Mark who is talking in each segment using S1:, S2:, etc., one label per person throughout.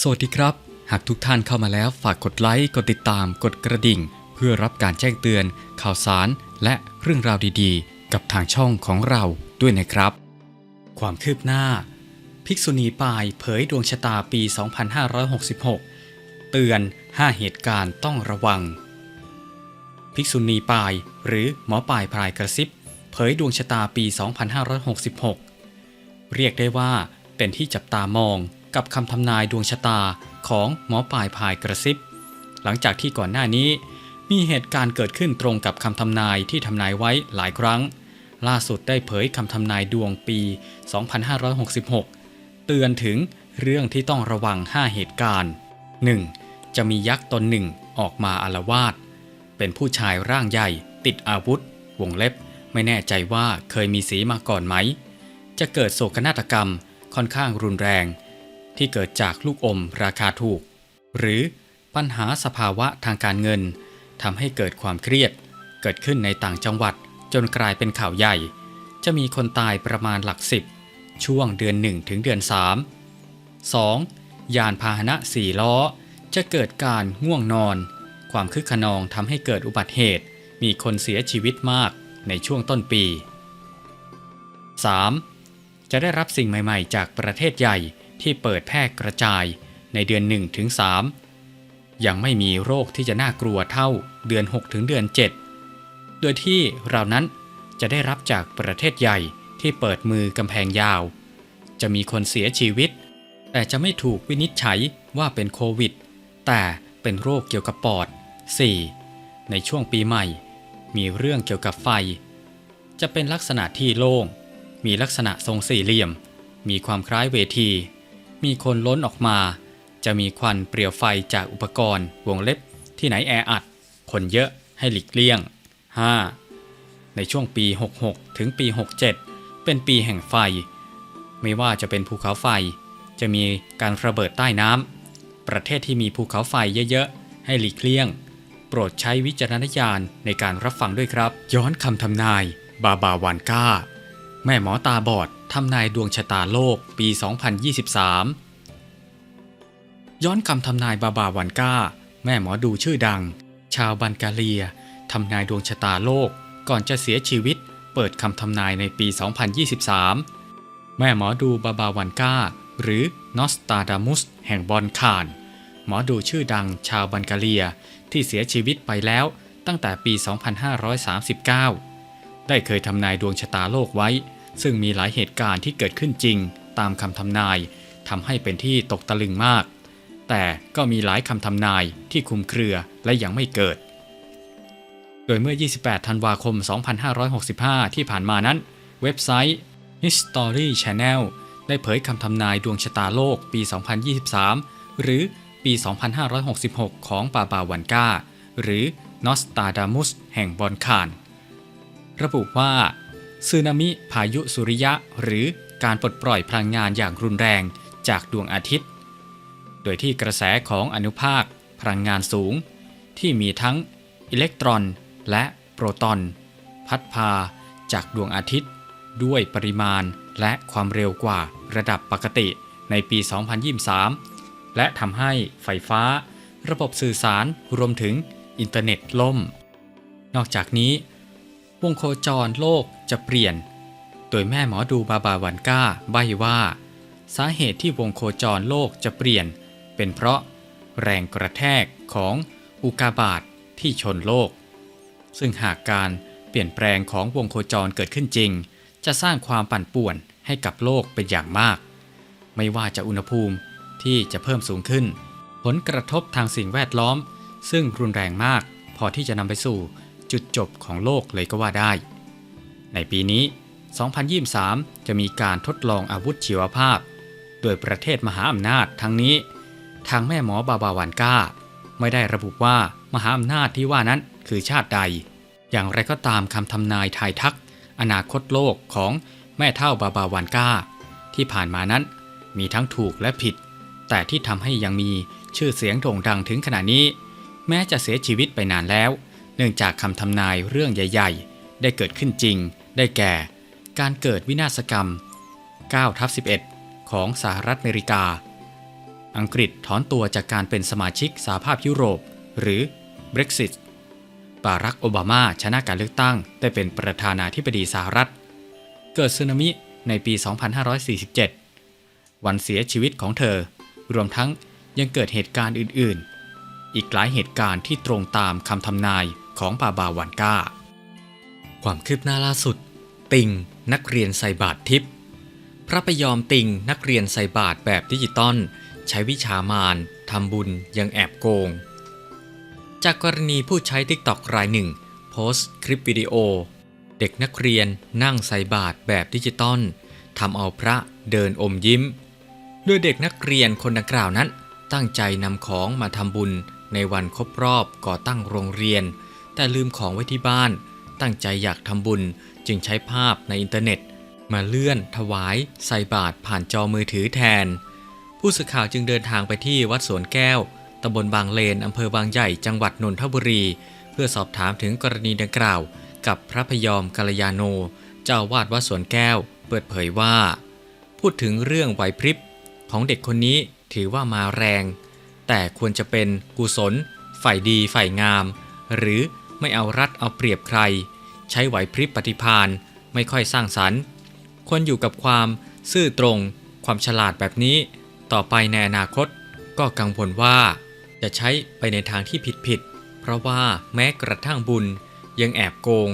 S1: สวัสดีครับ หากทุกท่านเข้ามาแล้วฝากกดไลค์ กดติดตาม กดกระดิ่ง เพื่อรับการแจ้งเตือน ข่าวสาร และเรื่องราวดีๆ กับทางช่องของเราด้วยนะครับ ความคืบหน้า ภิกษุณีปายเผยดวงชะตาปี 2566 เตือน 5 เหตุการณ์ต้องระวัง ภิกษุณีปาย หรือหมอปายพรายกระซิบ เผยดวงชะตาปี 2566 เรียกได้ว่าเป็นที่จับตามอง กับคำทำนายดวงชะตาของหมอปลายพายกระซิบ หลังจากที่ก่อนหน้านี้ มีเหตุการณ์เกิดขึ้นตรงกับคำทำนายที่ทำนายไว้หลายครั้ง ล่าสุดได้เผยคำทำนายดวงปี 2566 เตือนถึงเรื่องที่ต้องระวัง 5 เหตุการณ์ 1. จะมียักษ์ตนหนึ่งออกมาอารวาสเป็นผู้ชายร่างใหญ่ ติดอาวุธ วงเล็บ ไม่แน่ใจว่าเคยมีสีมาก่อนไหม จะเกิดโศกนาฏกรรมค่อนข้างรุนแรง ที่เกิดจากลูกอมราคาถูก หรือปัญหาสภาวะทางการเงินทำให้เกิดความเครียด เกิดขึ้นในต่างจังหวัดจนกลายเป็นข่าวใหญ่ จะมีคนตายประมาณหลักสิบช่วงเดือน 1 ถึงเดือน 3 2. ยานพาหนะสี่ล้อ จะเกิดการง่วงนอน ความคึกขนองทำให้เกิดอุบัติเหตุ มีคนเสียชีวิตมากในช่วงต้นปี 3. จะได้รับสิ่งใหม่ ๆ จากประเทศใหญ่ ที่เปิดแพร่กระจายในเดือน1ถึง3ยังไม่มีโรคที่จะน่ากลัวเท่าเดือน6ถึงเดือน 7 โดยที่เรานั้นจะได้รับจากประเทศใหญ่ที่เปิดมือกำแพงยาว จะมีคนเสียชีวิต แต่จะไม่ถูกวินิจฉัยว่าเป็นโควิด แต่เป็นโรคเกี่ยวกับปอด 4. ในช่วงปีใหม่ มีเรื่องเกี่ยวกับไฟ จะเป็นลักษณะที่โล่ง มีลักษณะทรงสี่เหลี่ยม มีความคล้ายเวที มีคนล้นออกมา จะมีควันเปลวไฟจากอุปกรณ์ วงเล็บที่ไหนแออัด คนเยอะให้หลีกเลี่ยง 5. ในช่วงปี 66 ถึงปี 67 เป็นปีแห่งไฟ ไม่ว่าจะเป็นภูเขาไฟ จะมีการระเบิดใต้น้ำประเทศที่มีภูเขาไฟเยอะๆ ให้หลีกเลี่ยง โปรดใช้วิจารณญาณในการรับฟังด้วยครับ ย้อนคำทำนาย บาบาวานก้า แม่หมอตาบอด ทำนายดวงชะตาโลกปี 2023 ย้อนคำทำนายบาบาวันก้า แม่หมอดูชื่อดัง ชาวบันกาเลียทำนายดวงชะตาโลกก่อนจะเสียชีวิต เปิดคำทำนายในปี 2023 แม่หมอดูบาบาวันก้า หรือนอสตาดามุสแห่งบอนคาน หมอดูชื่อดังชาวบันกาเลียที่เสียชีวิตไปแล้วตั้งแต่ปี 2539 ได้เคยทำนายดวงชะตาโลกไว้ ซึ่งมีหลายเหตุการณ์ที่เกิดขึ้นจริง ตามคำทำนายทำให้เป็นที่ตกตะลึงมาก แต่ก็มีหลายคำทำนายที่คุมเครือและยังไม่เกิด โดยเมื่อ 28 ธันวาคม 2565 ที่ผ่านมานั้น เว็บไซต์ History Channel ได้เผยคำทำนายดวงชะตาโลกปี 2023 หรือปี 2566 ของปาบาวันกาหรือนอสตาดามุสแห่งบอนคาน ระบุว่า สึนามิพายุสุริยะ หรือการปลดปล่อยพลังงานอย่างรุนแรงจากดวงอาทิตย์ โดยที่กระแสของอนุภาคพลังงานสูง ที่มีทั้งอิเล็กตรอนและโปรตอน พัดพาจากดวงอาทิตย์ ด้วยปริมาณและความเร็วกว่าระดับปกติในปี 2023 และทำให้ไฟฟ้า ระบบสื่อสารรวมถึงอินเทอร์เน็ตล่ม นอกจากนี้ วงโคจรโลกจะเปลี่ยน โดยแม่หมอดูบาบาวันก้าใบว่า สาเหตุที่วงโคจรโลกจะเปลี่ยน เป็นเพราะแรงกระแทกของอุกาบาตทที่ชนโลก ซึ่งหากการเปลี่ยนแปลงของวงโคจรเกิดขึ้นจริง จะสร้างความปั่นป่วนให้กับโลกเป็นอย่างมาก ไม่ว่าจะอุณหภูมิที่จะเพิ่มสูงขึ้น ผลกระทบทางสิ่งแวดล้อม ซึ่งรุนแรงมาก พอที่จะนำไปสู่ จุดจบของโลกเลยก็ว่าได้ ในปีนี้ 2023 จะมีการทดลองอาวุธชีวภาพ โดยประเทศมหาอำนาจทั้งนี้ ทางแม่หมอบาบาวันก้า ไม่ได้ระบุว่ามหาอำนาจที่ว่านั้นคือชาติใด อย่างไรก็ตามคำทำนายทายทัก อนาคตโลกของแม่เท่าบาบาวันก้า ที่ผ่านมานั้น มีทั้งถูกและผิด แต่ที่ทำให้ยังมีชื่อเสียงโด่งดังถึงขณะนี้ แม้จะเสียชีวิตไปนานแล้ว เนื่องจากคำทำนายเรื่องใหญ่ ๆ ได้เกิดขึ้นจริง ได้แก่ การเกิดวินาศกรรม9ทับ11 ของสหรัฐอเมริกา อังกฤษถอนตัวจากการเป็นสมาชิกสหภาพยุโรป หรือ Brexit บารักโอบามาชนะการเลือกตั้ง ได้เป็นประธานาธิบดีสหรัฐ เกิดสึนามิในปี 2547 วันเสียชีวิตของเธอ รวมทั้งยังเกิดเหตุการณ์อื่น ๆ อีกหลายเหตุการณ์ที่ตรงตามคำทำนาย ของบาบาวันก้า ความคืบหน้าล่าสุด ติงนักเรียนใส่บาตรทิพย์พระพยอมติงนักเรียนใส่บาตรแบบดิจิตอลใช้วิชามารทำบุญยังแอบโกง จากกรณีผู้ใช้ TikTok รายหนึ่ง โพสต์คลิปวิดีโอ เด็กนักเรียนนั่งใส่บาตรแบบดิจิตอลทำเอาพระเดินอมยิ้ม โดยเด็กนักเรียนคนดังกล่าวนั้น ตั้งใจนำของมาทำบุญในวันครบรอบก่อตั้งโรงเรียน แต่ลืมของไว้ที่บ้าน ตั้งใจอยากทำบุญจึงใช้ภาพในอินเทอร์เน็ต มาเลื่อน ถวาย ใส่บาตรผ่านจอมือถือแทน ผู้สื่อข่าวจึงเดินทางไปที่วัดสวนแก้วตำบลบางเลนอำเภอบางใหญ่จังหวัดนนทบุรี เพื่อสอบถามถึงกรณีดังกล่าว กับพระพยอมกัลยาโน เจ้าวาดวัดสวนแก้ว เปิดเผยว่า พูดถึงเรื่องไหวพริบของเด็กคนนี้ถือว่ามาแรง แต่ควรจะเป็นกุศล ฝ่ายดีฝ่ายงาม หรือ ไม่เอารัดเอาเปรียบใคร ใช้ไหวพริบปฏิพานไม่ค่อยสร้างสรรค์ควรอยู่กับความซื่อตรง ความฉลาดแบบนี้ ต่อไปในอนาคต ก็กังวลว่า จะใช้ไปในทางที่ผิดผิดเพราะว่าแม้กระทั่งบุญ ยังแอบโกง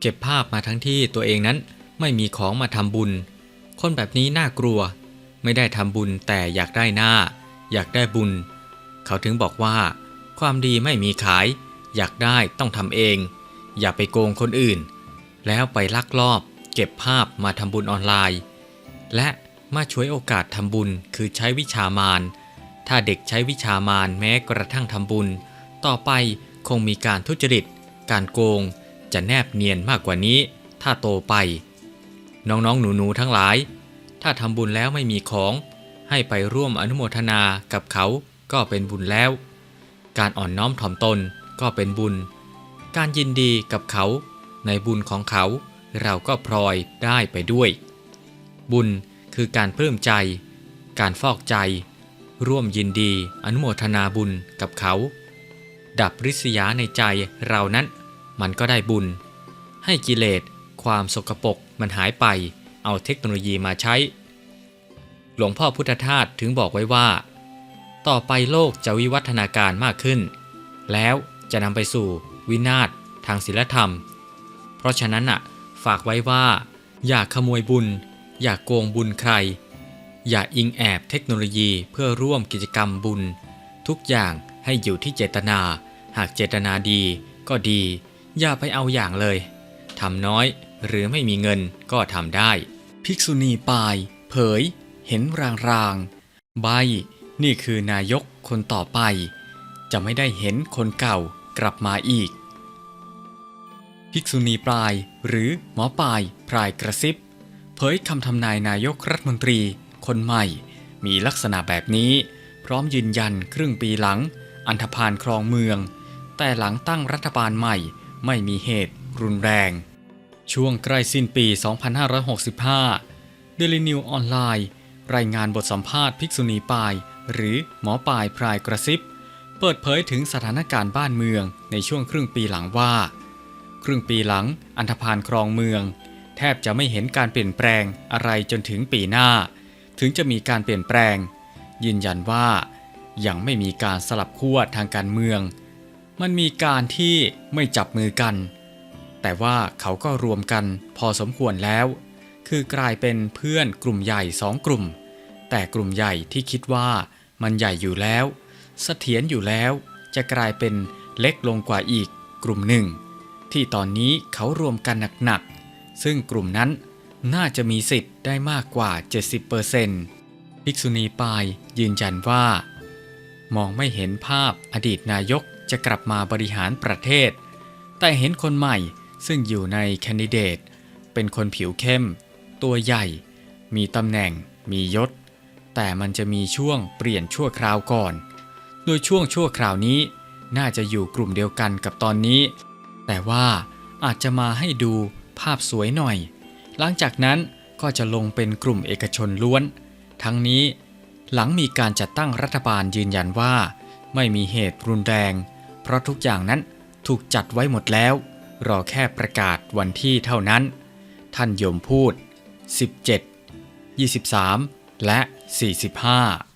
S1: เก็บภาพมาทั้งที่ตัวเองนั้นไม่มีของมาทำบุญ คนแบบนี้น่ากลัว ไม่ได้ทำบุญแต่อยากได้หน้า อยากได้บุญ เขาถึงบอกว่า ความดีไม่มีขาย อยากได้ต้องทำเอง อย่าไปโกงคนอื่น แล้วไปลักลอบ เก็บภาพมาทำบุญออนไลน์ และมาช่วยโอกาสทำบุญคือใช้วิชามาร ถ้าเด็กใช้วิชามารแม้กระทั่งทำบุญ ต่อไปคงมีการทุจริต การโกง จะแนบเนียนมากกว่านี้ ถ้าโตไป น้องๆ หนูๆ ทั้งหลาย ถ้าทำบุญแล้วไม่มีของ ให้ไปร่วมอนุโมทนากับเขาก็เป็นบุญแล้ว การอ่อนน้อมถ่อมตน ก็เป็นบุญ การยินดีกับเขา ในบุญของเขา เราก็พลอยได้ไปด้วย บุญคือการปลื้มใจ การฟอกใจ ร่วมยินดีอนุโมทนาบุญกับเขา ดับริษยาในใจเรานั้น มันก็ได้บุญ ให้กิเลสความสกปรกมันหายไป เอาเทคโนโลยีมาใช้ หลวงพ่อพุทธทาสถึงบอกไว้ว่า ต่อไปโลกจะวิวัฒนาการมากขึ้น แล้ว จะนำไปสู่วินาศทางศีลธรรม เพราะฉะนั้นอะฝากไว้ว่า อย่าขโมยบุญ อย่าโกงบุญใคร อย่าอิงแอบเทคโนโลยีเพื่อร่วมกิจกรรมบุญ ทุกอย่างให้อยู่ที่เจตนา หากเจตนาดีก็ดี อย่าไปเอาอย่างเลยทำน้อยหรือไม่มีเงินก็ทำได้ ภิกษุณีปาย เผย เห็นรางๆใบนี่คือนายกคนต่อไป จะไม่ได้เห็นคนเก่ากลับมาอีก ภิกษุณีปลายหรือหมอปลายพรายกระซิบ เผยคำทำนายนายกรัฐมนตรีคนใหม่ มีลักษณะแบบนี้ พร้อมยืนยันครึ่งปีหลัง อันธพาลครองเมือง แต่หลังตั้งรัฐบาลใหม่ไม่มีเหตุรุนแรง ช่วงใกล้สิ้นปี 2565 Daily New ออนไลน์รายงานบทสัมภาษณ์ภิกษุณีปาย หรือหมอปายพรายกระซิบ เปิดเผยถึงสถานการณ์บ้านเมืองในช่วงครึ่งปีหลังว่า ครึ่งปีหลังอันธพาลครองเมือง แทบจะไม่เห็นการเปลี่ยนแปลงอะไรจนถึงปีหน้า ถึงจะมีการเปลี่ยนแปลง ยืนยันว่า ยังไม่มีการสลับขั้วทางการเมือง มันมีการที่ไม่จับมือกัน แต่ว่าเขาก็รวมกันพอสมควรแล้ว คือกลายเป็นเพื่อนกลุ่มใหญ่สองกลุ่ม แต่กลุ่มใหญ่ที่คิดว่ามันใหญ่อยู่แล้ว เสถียรอยู่แล้ว จะกลายเป็นเล็กลงกว่าอีกกลุ่มหนึ่ง ที่ตอนนี้เขารวมกันหนักๆ ซึ่งกลุ่มนั้นน่าจะมีสิทธิ์ได้มากกว่า 70%ภิกษุณีปายยืนยันว่า มองไม่เห็นภาพอดีตนายกจะกลับมาบริหารประเทศ แต่เห็นคนใหม่ซึ่งอยู่ในแคนดิเดต เป็นคนผิวเข้ม ตัวใหญ่ มีตำแหน่ง มียศ แต่มันจะมีช่วงเปลี่ยนชั่วคราวก่อน โดยช่วงชั่วคราวนี้ น่าจะอยู่กลุ่มเดียวกันกับตอนนี้ แต่ว่าอาจจะมาให้ดูภาพสวยหน่อย หลังจากนั้นก็จะลงเป็นกลุ่มเอกชนล้วน ทั้งนี้หลังมีการจัดตั้งรัฐบาลยืนยันว่า ไม่มีเหตุรุนแรง เพราะทุกอย่างนั้นถูกจัดไว้หมดแล้ว รอแค่ประกาศวันที่เท่านั้น ท่านยมพูด 17 23 และ 45